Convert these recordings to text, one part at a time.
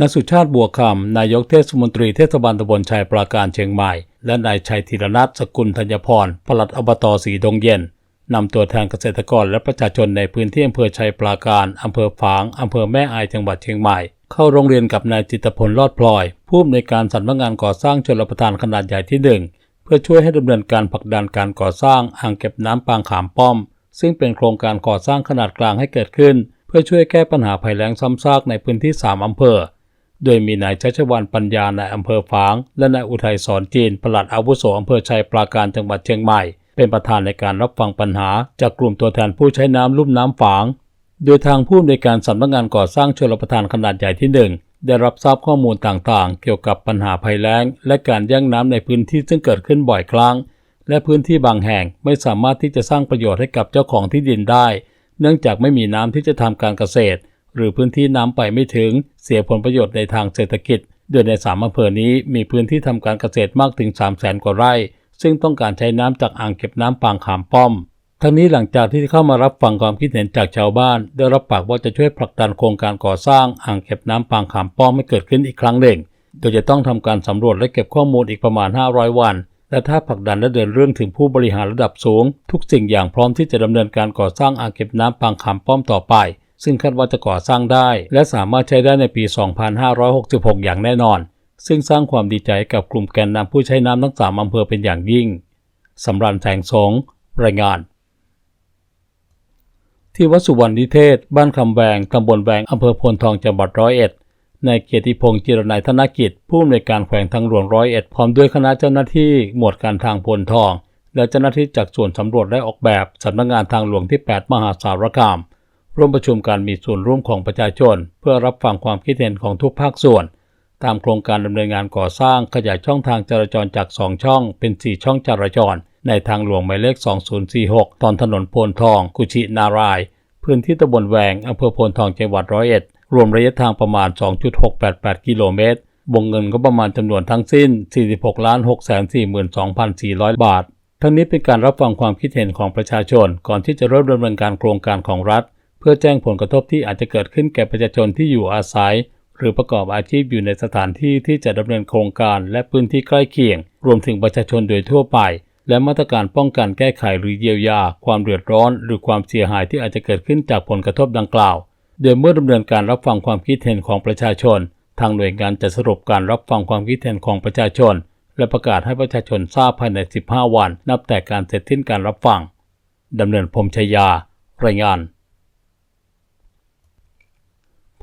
นายสุชาติบัวคำนายกเทศมนตรีเทศบาลตำบลชัยปราการเชียงใหม่ และนายชัยธีรนัทสกุลธัญพรปลัดอบตสีดงเย็นนำตัวแทนเกษตรกรและประชาชนในพื้นที่อำเภอชัยปราการอำเภอฝางอำเภอแม่อายจังหวัดเชียงใหม่ เข้าโรงเรียนกับนายจิตพลรอดพลอย ผู้อำนวยการสำนักงานก่อสร้างชลประทานขนาดใหญ่ที่หนึ่งเพื่อช่วยให้ดำเนินการผลักดันการก่อสร้างอ่างเก็บน้ำปางขามป้อม ซึ่งเป็นโครงการก่อสร้างขนาดกลางให้เกิดขึ้น เพื่อช่วยแก้ปัญหาภัยแล้งซ้ำซากในพื้นที่ 3 อำเภอ โดยมีนายชัชวันปัญญาในอำเภอฝาง และนายอุทัยสอนจีนปลัดอาวุโสอำเภอชัยปราการจังหวัดเชียงใหม่ เป็นประธานในการรับฟังปัญหา จากกลุ่มตัวแทนผู้ใช้น้ำลุ่มน้ำฝาง โดยทางผู้อำนวยการสำนักงานก่อสร้างชลประทานขนาดใหญ่ที่หนึ่งได้รับทราบข้อมูลต่างๆ เกี่ยวกับปัญหาภัยแล้ง และการแย่งน้ำในพื้นที่ซึ่งเกิดขึ้นบ่อยครั้ง และพื้นที่บางแห่งไม่สามารถที่จะสร้างประโยชน์ให้กับเจ้าของที่ดินได้ เนื่องจากไม่มีน้ำที่จะทำการเกษตร หรือพื้นที่น้ำไปไม่ถึง เสียผลประโยชน์ในทางเศรษฐกิจ โดยในสามอำเภอนี้มีพื้นที่ทำการเกษตรมากถึง 3 0 0แสนกว่าไร่ ซึ่งต้องการใช้น้ำจากอ่างเก็บน้ำปางขามป้อม ทั้งนี้หลังจากที่เข้ามารับฟังความคิดเห็นจากชาวบ้าน ได้รับปากว่าจะช่วยผลักดันโครงการก่อสร้างอ่างเก็บน้ำปางขามป้อมให้เกิดขึ้นอีกครั้งหนึ่ง โดยจะต้องทำการสำรวจและเก็บข้อมูลอีกประมาณ 500 วันและถ้าผลักดันและเดินเรื่องถึงผู้บริหารระดับสูง ทุกสิ่งอย่างพร้อมที่จะดำเนินการก่อสร้างอ่างเก็บน้ำปางขามป้อมต่อไป ซึ่งคาดว่าจะก่อสร้างได้ และสามารถใช้ได้ในปี 2566 อย่างแน่นอน ซึ่งสร้างความดีใจกับกลุ่มแกนนำผู้ใช้น้ำทั้งสามอำเภอเป็นอย่างยิ่งสำรันแสงสง รายงาน ที่วัดสุวรรณนิเทศ บ้านคำแวงตำบลแวงอำเภอพนทองจังหวัดร้อยเอ็ดนายเกียรติพงศ์จิรนัยธนกิจ ผู้อำนวยการแขวงทางหลวงร้อยเอ็ดพร้อมด้วยคณะเจ้าหน้าที่หมวดการทางพนทอง และเจ้าหน้าที่จากส่วนสำรวจและออกแบบสำนักงานทางหลวงที่ 8 มหาสารคาม ร่วมประชุมการมีส่วนร่วมของประชาชน เพื่อรับฟังความคิดเห็นของทุกภาคส่วน ตามโครงการดำเนินงานก่อสร้างขยายช่องทางจราจรจาก 2 ช่อง เป็น 4 ช่องจราจร ในทางหลวงหมายเลข 2046 ตอนถนนโพนทอง กุชินาราย พื้นที่ตำบลแวงอำเภอโพนทองจังหวัดร้อยเอ็ดรวมระยะทางประมาณ 2.688 กิโลเมตรวงเงินก็ประมาณจำนวนทั้งสิ้น 46 6 4 2 4 0 0 บาท ทั้งนี้เป็นการรับฟังความคิดเห็นของประชาชน ก่อนที่จะเริ่มดำเนินการโครงการของรัฐ พื่อแจ้งผลกระทบที่อาจจะเกิดขึ้นแก่ประชาชนที่อยู่อาศัย หรือประกอบอาชีพอยู่ในสถานที่ที่จะดำเนินโครงการและพื้นที่ใกล้เคียง รวมถึงประชาชนโดยทั่วไป และมาตรการป้องกันแก้ไขหรือเยียวยา ความเดือดร้อน หรือความเสียหายที่อาจจะเกิดขึ้นจากผลกระทบดังกล่าว โดยเมื่อดำเนินการรับฟังความคิดเห็นของประชาชน ทางหน่วยงานจะสรุปการรับฟังความคิดเห็นของประชาชน และประกาศให้ประชาชนทราบภายใน 15 วัน นับแต่การเสร็จสิ้นการรับฟังดำเนินพรมชยารายงาน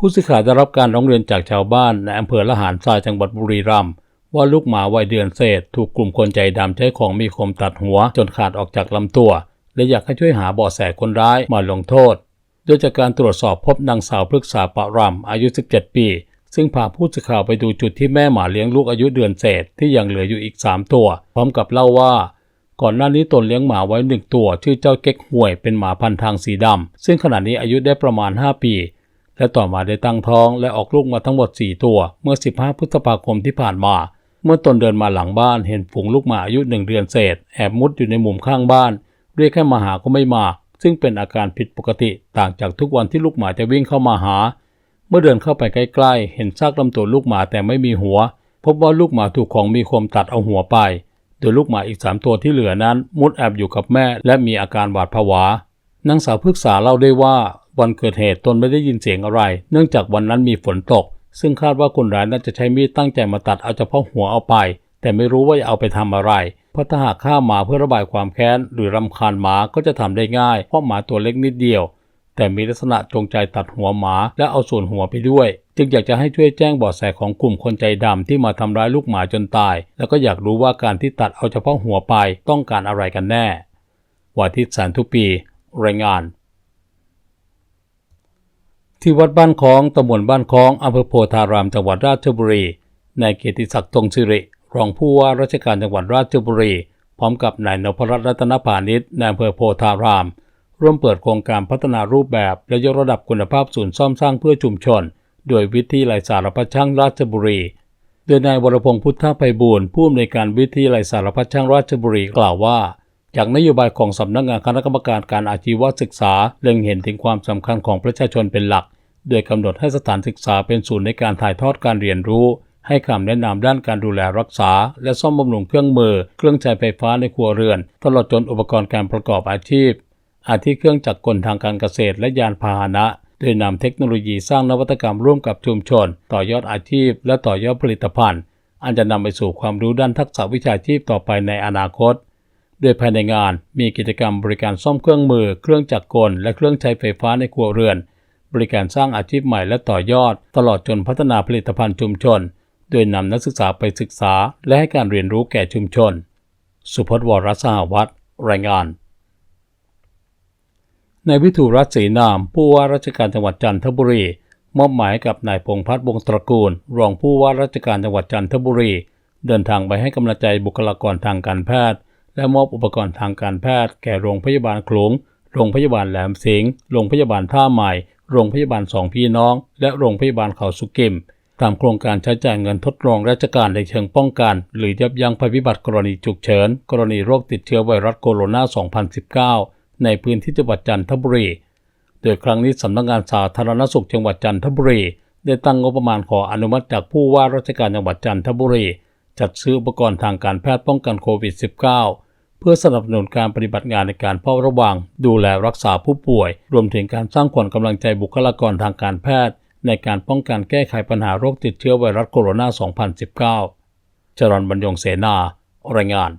ผู้สื่อข่าวได้รับการร้องเรียนจากชาวบ้านในอำเภอละหารทรายจังหวัดบุรีรัมย์ว่าลูกหมาวัยเดือนเศษ ถูกกลุ่มคนใจดำใช้ของมีคมตัดหัว จนขาดออกจากลำตัว และอยากให้ช่วยหาเบาะแสคนร้ายมาลงโทษ โดยจากการตรวจสอบพบนางสาวพฤกษาปะรำอายุ 17 ปี ซึ่งพาผู้สื่อข่าวไปดูจุดที่แม่หมาเลี้ยงลูกอายุเดือนเศษที่ยังเหลืออยู่อีก 3 ตัว พร้อมกับเล่าว่าก่อนหน้านี้ตนเลี้ยงหมาไว้หนึ่งตัว ชื่อเจ้าเก๊กห่วยเป็นหมาพันทางสีดำซึ่งขณะนี้อายุได้ประมาณ 5 ปี และต่อมาได้ตั้งท้องและออกลูกมาทั้งหมด 4 ตัว เมื่อ 15 พฤษภาคมที่ผ่านมา เมื่อตนเดินมาหลังบ้านเห็นฝูงลูกหมาอายุหนึ่งเดือนเศษ แอบมุดอยู่ในมุมข้างบ้าน เรียกให้มาหาก็ไม่มา ซึ่งเป็นอาการผิดปกติต่างจากทุกวันที่ลูกหมาจะวิ่งเข้ามาหา เมื่อเดินเข้าไปใกล้ๆ เห็นซากลำตัวลูกหมาแต่ไม่มีหัว พบว่าลูกหมาถูกของมีคมตัดเอาหัวไปโดยลูกหมาอีกสามตัวที่เหลือนั้น มุดแอบอยู่กับแม่และมีอาการหวาดผวา นางสาวพฤกษาเล่าได้ว่า วันเกิดเหตุตนไม่ได้ยินเสียงอะไร เนื่องจากวันนั้นมีฝนตก ซึ่งคาดว่าคนร้ายน่าจะใช้มีดตั้งใจมาตัดเอาเฉพาะหัวเอาไป แต่ไม่รู้ว่าจะเอาไปทำอะไรเพราะถ้าหากฆ่าหมาเพื่อระบายความแค้นหรือรำคาญหมาก็จะทำได้ง่ายเพราะหมาตัวเล็กนิดเดียว แต่มีลักษณะจงใจตัดหัวหมาและเอาส่วนหัวไปด้วย จึงอยากจะให้ช่วยแจ้งเบาะแสของกลุ่มคนใจดำที่มาทำร้ายลูกหมาจนตาย แล้วก็อยากรู้ว่าการที่ตัดเอาเฉพาะหัวไปต้องการอะไรกันแน่วาทิตแสนทุปี รายงาน ที่วัดบ้านคลองตำบลบ้านคลองอำเภอโพธารามจังหวัดราชบุรีนายเกียรติศักดิ์ตรงสิริรองผู้ว่าราชการจังหวัดราชบุรี พร้อมกับนายนพรัตน์รัตนพานิชนายอำเภอโพธาราม ร่วมเปิดโครงการพัฒนารูปแบบ และยกระดับคุณภาพศูนย์ซ่อมสร้างเพื่อชุมชน โดยวิทยาลัยสารพัดช่างราชบุรี โดยนายวรพงศ์พุทธไพบูลผู้อำนวยการวิทยาลัยสารพัดช่างราชบุรีกล่าวว่า จากนโยบายของสำนักงานคณะกรรมการการอาชีวศึกษาเล็งเห็นถึงความสำคัญของประชาชนเป็นหลัก โดยกำหนดให้สถานศึกษาเป็นศูนย์ในการถ่ายทอดการเรียนรู้ ให้คำแนะนำด้านการดูแลรักษา และซ่อมบำรุงเครื่องมือ เครื่องใช้ไฟฟ้าในครัวเรือน ตลอดจนอุปกรณ์การประกอบอาชีพ อาทิเครื่องจักรกลทางการเกษตรและยานพาหนะโดยนำเทคโนโลยีสร้างนวัตกรรมร่วมกับชุมชน ต่อยอดอาชีพ และต่อยอดผลิตภัณฑ์ อันจะนำไปสู่ความรู้ด้านทักษะวิชาชีพต่อไปในอนาคต โดยภายในงานมีกิจกรรมบริการซ่อมเครื่องมือ เครื่องจักรกล และเครื่องใช้ไฟฟ้าในครัวเรือน บริการสร้างอาชีพใหม่และต่อยอด ตลอดจนพัฒนาผลิตภัณฑ์ชุมชน โดยนำนักศึกษาไปศึกษา และให้การเรียนรู้แก่ชุมชน สุพจน์วรสหวัฒน์รายงานในวิถุรัตน์ศรีนาม ผู้ว่าราชการจังหวัดจันทบุรี มอบหมายให้กับนายพงพัฒน์วงศ์ตระกูล รองผู้ว่าราชการจังหวัดจันทบุรี เดินทางไปให้กำลังใจบุคลากรทางการแพทย์ และมอบอุปกรณ์ทางการแพทย์แก่โรงพยาบาลขลุง โรงพยาบาลแหลมสิงห์ โรงพยาบาลท่าใหม่ โรงพยาบาลสองพี่น้อง และโรงพยาบาลเขาสุกิม ตามโครงการใช้จ่ายเงินทดลองราชการในเชิงป้องกัน หรือยับยั้งภัยพิบัติกรณีฉุกเฉิน กรณีโรคติดเชื้อไวรัสโคโรนา 2019 ในพื้นที่จังหวัดจันทบุรี โดยครั้งนี้สำนักงานสาธารณสุขจังหวัดจันทบุรี ได้ตั้งงบประมาณขออนุมัติจากผู้ว่าราชการจังหวัดจันทบุรี จัดซื้ออุปกรณ์ทางการแพทย์ป้องกันโควิด -19 เพื่อสนับสนุนการปฏิบัติงานในการเฝ้าระวัง ดูแลรักษาผู้ป่วย รวมถึงการสร้างขวัญกำลังใจบุคลากรทางการแพทย์ ในการป้องกันแก้ไขปัญหาโรคติดเชื้อไวรัสโคโรนา 2019 จรันบรรยงเสนา รายงาน